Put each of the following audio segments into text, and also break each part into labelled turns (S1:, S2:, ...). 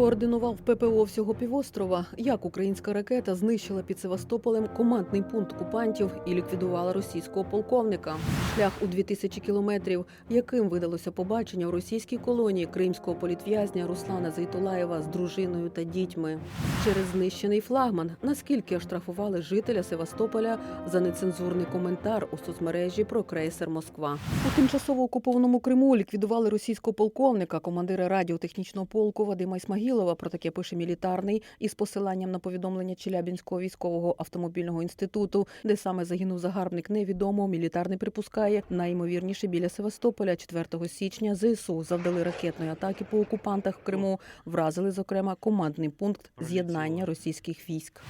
S1: Координував ППО всього півострова, як українська ракета знищила під Севастополем командний пункт окупантів і ліквідувала російського полковника. Шлях у 2000 кілометрів, яким видалося побачення у російській колонії кримського політв'язня Руслана Зейтулаєва з дружиною та дітьми. Через знищений флагман, наскільки оштрафували жителя Севастополя за нецензурний коментар у соцмережі про крейсер Москва. У тимчасово окупованому Криму ліквідували російського полковника, командира радіотехнічного полку Вадима Ісмагілова. Про таке пише мілітарний із посиланням на повідомлення Челябінського військового автомобільного інституту, де саме загинув загарбник, невідомо. Мілітарний припускає найімовірніше біля Севастополя 4 січня. ЗСУ завдали ракетної атаки по окупантах в Криму. Вразили зокрема командний пункт з'єднання російських військ.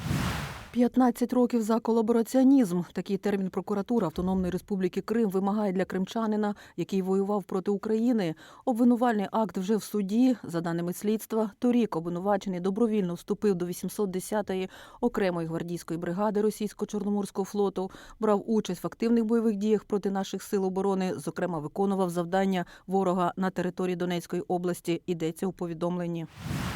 S1: 15 років за колабораціонізм. Такий термін прокуратура Автономної Республіки Крим вимагає для кримчанина, який воював проти України. Обвинувальний акт вже в суді. За даними слідства, торік обвинувачений добровільно вступив до 810-ї окремої гвардійської бригади російсько-чорноморського флоту, брав участь в активних бойових діях проти наших сил оборони. Зокрема, виконував завдання ворога на території Донецької області. Йдеться у повідомленні.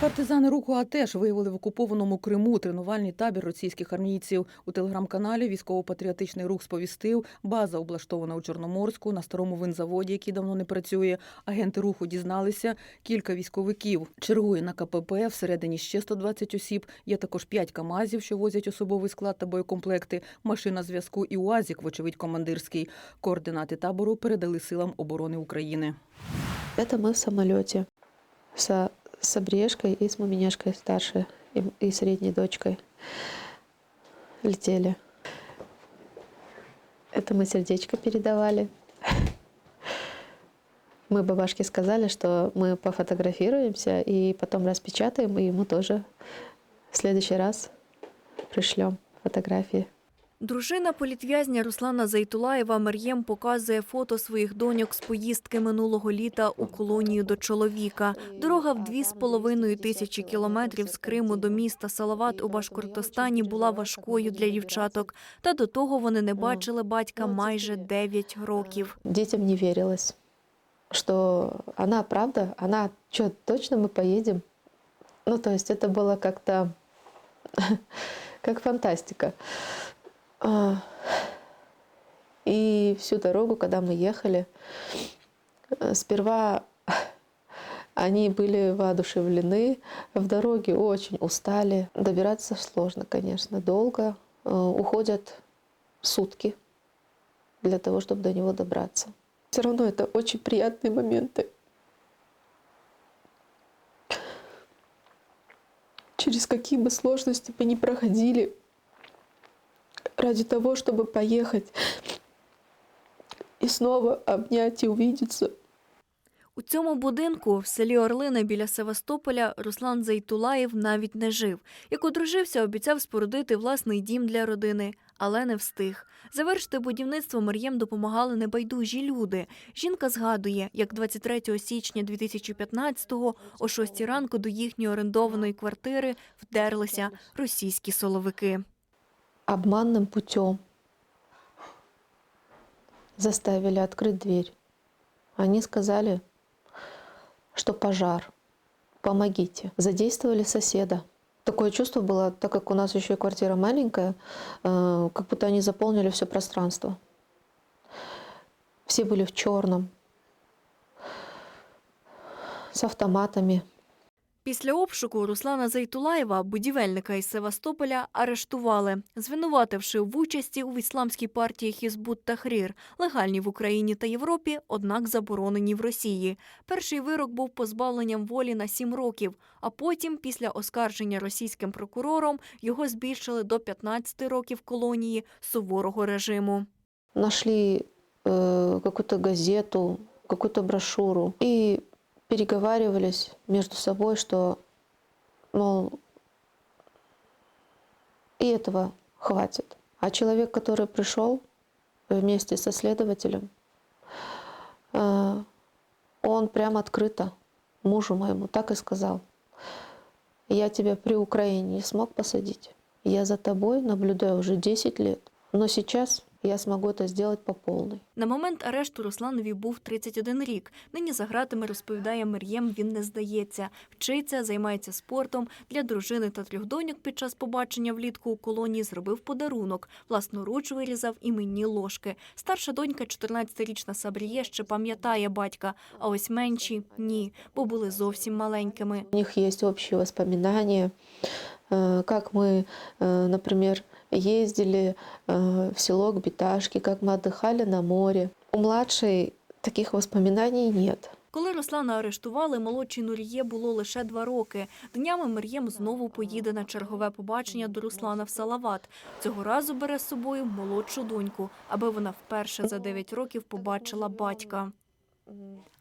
S1: Партизани руху АТЕШ виявили в окупованому Криму тренувальний табір російських армійців. У телеграм-каналі військово-патріотичний рух сповістив. База облаштована у Чорноморську на старому винзаводі, який давно не працює. Агенти руху дізналися. Кілька військовиків чергує на КПП. Всередині ще 120 осіб. Є також 5 КАМАЗів, що возять особовий склад та боєкомплекти. Машина зв'язку і УАЗик, вочевидь, командирський. Координати табору передали силам оборони України.
S2: Это мы в самолете с Обрежкой и с Маминяшкой старшей и, и средней дочкой летели. Это мы сердечко передавали. Мы бабашке сказали, что мы пофотографируемся и потом распечатаем, и ему тоже в следующий раз пришлем фотографии.
S3: Дружина політв'язня Руслана Зайтулаєва Мар'єм показує фото своїх доньок з поїздки минулого літа у колонію до чоловіка. Дорога в дві з половиною тисячі кілометрів з Криму до міста Салават у Башкортостані була важкою для дівчаток. Та до того вони не бачили батька майже 9 років.
S2: детям не верилось, что она правда, она что, точно мы поедем? Ну, то есть это было как-то как фантастика. А, И всю дорогу, когда мы ехали, э, сперва они были воодушевлены, в дороге очень устали. Добираться сложно, конечно, долго. Э, Уходят сутки для того, чтобы до него добраться. Все равно это очень приятные моменты. Через какие бы сложности мы ни проходили, ради того, чтобы поехать и снова обнять и увидеться.
S3: У цьому будинку в селі Орлина біля Севастополя Руслан Зайтулаєв навіть не жив. Як одружився, обіцяв спорудити власний дім для родини, але не встиг. Завершити будівництво Мар'єм допомагали небайдужі люди. Жінка згадує, як 23 січня 2015-го о 6 ранку до їхньої орендованої квартири вдерлися російські соловики.
S2: Обманным путем заставили открыть дверь. Они сказали, что пожар, помогите. Задействовали соседа. Такое чувство было, так как у нас еще и квартира маленькая, э, как будто они заполнили все пространство. Все были в черном, с автоматами.
S3: Після обшуку Руслана Зайтулаєва, будівельника із Севастополя, арештували, звинувативши в участі у ісламській партії Хізбут Тахрір, легальні в Україні та Європі, однак заборонені в Росії. Перший вирок був позбавленням волі на сім років, а потім, після оскарження російським прокурором, його збільшили до 15 років колонії суворого режиму.
S2: нашли э, какую-то газету, какую-то брошюру и переговаривались между собой, что, мол, и этого хватит. А человек, который пришел вместе со следователем, э, он прям открыто мужу моему так и сказал. Я тебя при Украине не смог посадить. Я за тобой наблюдаю уже 10 лет. Но сейчас я смогу это сделать по полной.
S3: На момент арешту Русланові був 31 рік. Нині за гратами, розповідає Мер'єм, він не здається. Вчиться, займається спортом. Для дружини та трьох доньок під час побачення влітку у колонії зробив подарунок. Власноруч вирізав іменні ложки. Старша донька, 14-річна Сабріє, ще пам'ятає батька, а ось менші – ні, бо були зовсім маленькими.
S2: У них есть общие воспоминания, э, как мы, э, например, ездили э, в село к Биташке, как мы отдыхали на море. У младшей таких воспоминаний нет.
S3: Коли Руслана арештували, молодшій Нуріє було лише два роки. Днями Мер'єм знову поїде на чергове побачення до Руслана в Салават. Цього разу бере з собою молодшу доньку, аби вона вперше за 9 років побачила батька.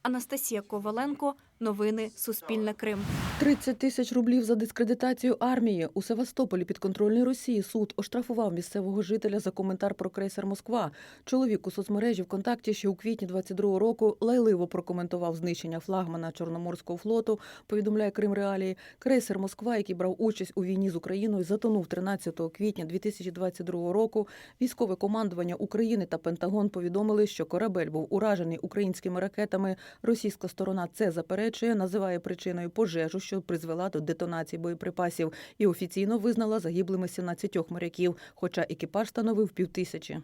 S3: Анастасія Коваленко, новини Суспільне Крим.
S1: 30 тисяч рублів за дискредитацію армії у Севастополі підконтрольний Росії суд оштрафував місцевого жителя за коментар про крейсер Москва. Чоловік у соцмережі ВКонтакті ще у квітні 22-го року лайливо прокоментував знищення флагмана Чорноморського флоту. Повідомляє Крим Реалії. Крейсер Москва, який брав участь у війні з Україною, затонув 13 квітня 2022 року. Військове командування України та Пентагон повідомили, що корабель був уражений українськими ракетами. Російська сторона це заперечує, називає причиною пожежу, що призвела до детонації боєприпасів, і офіційно визнала загиблими 17 моряків, хоча екіпаж становив півтисячі.